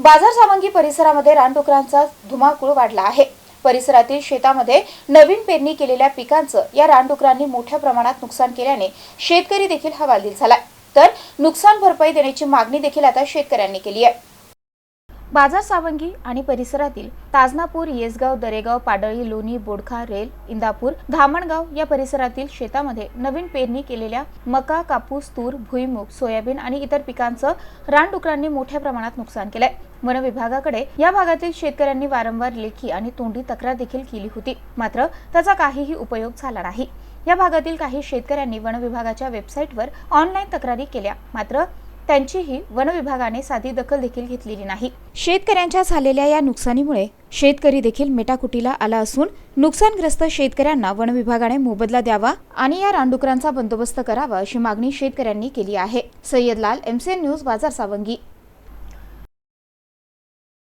बाजार सावंगी परिसरामध्ये रानडुकरांचा धुमाकूळ वाढला आहे. परिसरातील शेतामध्ये नवीन पेरणी केलेल्या पिकांचं या रानडुकरांनी मोठ्या प्रमाणात नुकसान केल्याने शेतकरी देखील हवालदिल झालाय. तर नुकसान भरपाई देण्याची मागणी देखील आता शेतकऱ्यांनी केली आहे. बाजार सावंगी आणि परिसरातील ताजनापूर येसगाव दरेगाव पाडळी लोणी बोडखा रेल इंदापूर धामणगाव या परिसरातील शेतामध्ये नवीन पेरणी केलेल्या मका कापूस तूर भुईमूग सोयाबीन आणि इतर पिकांचं रानडुकरांनी मोठ्या प्रमाणात नुकसान केलंय. वन विभागाकडे या भागातील शेतकऱ्यांनी वारंवार लेखी आणि तोंडी तक्रार देखील केली होती. मात्र त्याचा काहीही उपयोग झाला नाही. या भागातील काही शेतकऱ्यांनी वन विभागाच्या वेबसाईटवर ऑनलाईन तक्रारी केल्या. मात्र त्यांचीही वन विभागाने साधी दखल देखील घेतलेली नाही. शेतकऱ्यांच्या झालेल्या या नुकसानीमुळे शेतकरी देखील मेटाकुटीला आला असून नुकसानग्रस्त शेतकऱ्यांना वन विभागाने मोबदला द्यावा आणि या रानडुकरांचा बंदोबस्त करावा अशी मागणी शेतकऱ्यांनी केली आहे. सय्यद लाल एमसीएन न्यूज बाजार सावंगी.